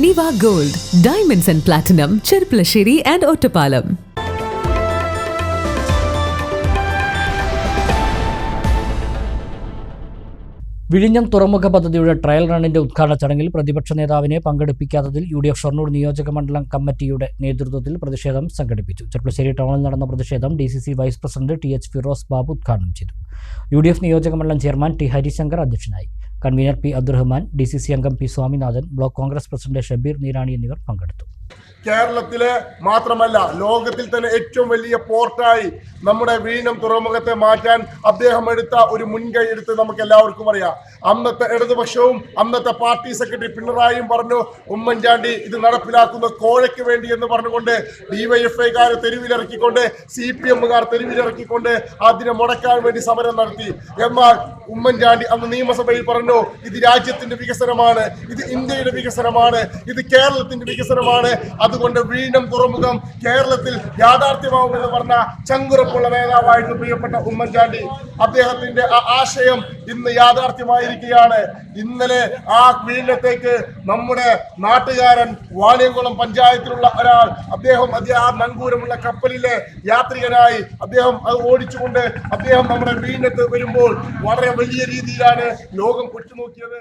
Niva gold diamonds and platinum Cherpulassery and Ottapalam വിഴിഞ്ഞം തുറമുഖ പദ്ധതിയുടെ ട്രയൽ റണ്ണിന്റെ ഉദ്ഘാടന ചടങ്ങിൽ പ്രതിപക്ഷ നേതാവിനെ പങ്കെടുപ്പിക്കാത്തതിൽ യു ഡി എഫ് ഷൊർണൂർ നിയോജക മണ്ഡലം കമ്മിറ്റിയുടെ നേതൃത്വത്തിൽ പ്രതിഷേധം സംഘടിപ്പിച്ചു. ചെർപ്പളശ്ശേരി ടൗണിൽ നടന്ന പ്രതിഷേധം D C C vice president T H Firoz Babu ഉദ്ഘാടനം ചെയ്തു. യു ഡി എഫ് നിയോജക മണ്ഡലം ചെയർമാൻ ടി ഹരിശങ്കർ അധ്യക്ഷനായി. Convener P Abdurahman D C C അംഗം P Swaminathan block Congress president Shabeer Neerani എന്നിവർ പങ്കെടുത്തു. കേരളത്തിലെ മാത്രമല്ല ലോകത്തിൽ തന്നെ ഏറ്റവും വലിയ പോർട്ടായി നമ്മുടെ വീണം തുറമുഖത്തെ മാറ്റാൻ അദ്ദേഹം എടുത്ത ഒരു മുൻകൈ എടുത്ത് നമുക്ക് എല്ലാവർക്കും അറിയാം. അന്നത്തെ ഇടതുപക്ഷവും അന്നത്തെ പാർട്ടി സെക്രട്ടറി പിണറായിയും പറഞ്ഞു ഉമ്മൻചാണ്ടി ഇത് നടപ്പിലാക്കുന്ന കോഴയ്ക്ക് വേണ്ടി എന്ന് പറഞ്ഞുകൊണ്ട് ഡിവൈഎഫ്ഐക്കാർ തെരുവിലിറക്കിക്കൊണ്ട് സി പി എമ്മുകാർ തെരുവിലിറക്കിക്കൊണ്ട് അതിനെ മുടക്കാൻ വേണ്ടി സമരം നടത്തി. എന്നാൽ ഉമ്മൻചാണ്ടി അന്ന് നിയമസഭയിൽ പറഞ്ഞു ഇത് രാജ്യത്തിന്റെ വികസനമാണ് ഇത് ഇന്ത്യയുടെ വികസനമാണ് ഇത് കേരളത്തിന്റെ വികസനമാണ് അതുകൊണ്ട് വീണ്ടും തുറമുഖം കേരളത്തിൽ യാഥാർത്ഥ്യമാവുമെന്ന് പറഞ്ഞ ചങ്കുറപ്പുള്ള നേതാവായിരുന്നു പ്രിയപ്പെട്ട ഉമ്മൻചാണ്ടി. അദ്ദേഹത്തിന്റെ ആ ആശയം ഇന്ന് യാഥാർത്ഥ്യമായിരിക്കുകയാണ്. ഇന്നലെ ആ വീണ്ടത്തേക്ക് നമ്മുടെ നാട്ടുകാരൻ വാണിയംകുളം പഞ്ചായത്തിലുള്ള ഒരാൾ അദ്ദേഹം ആ നങ്കൂരമുള്ള കപ്പലിലെ യാത്രികനായി അദ്ദേഹം അത് ഓടിച്ചുകൊണ്ട് അദ്ദേഹം നമ്മുടെ വീണ്ടത്ത് വരുമ്പോൾ വളരെ വലിയ രീതിയിലാണ് ലോകം ഉറ്റുനോക്കിയത്.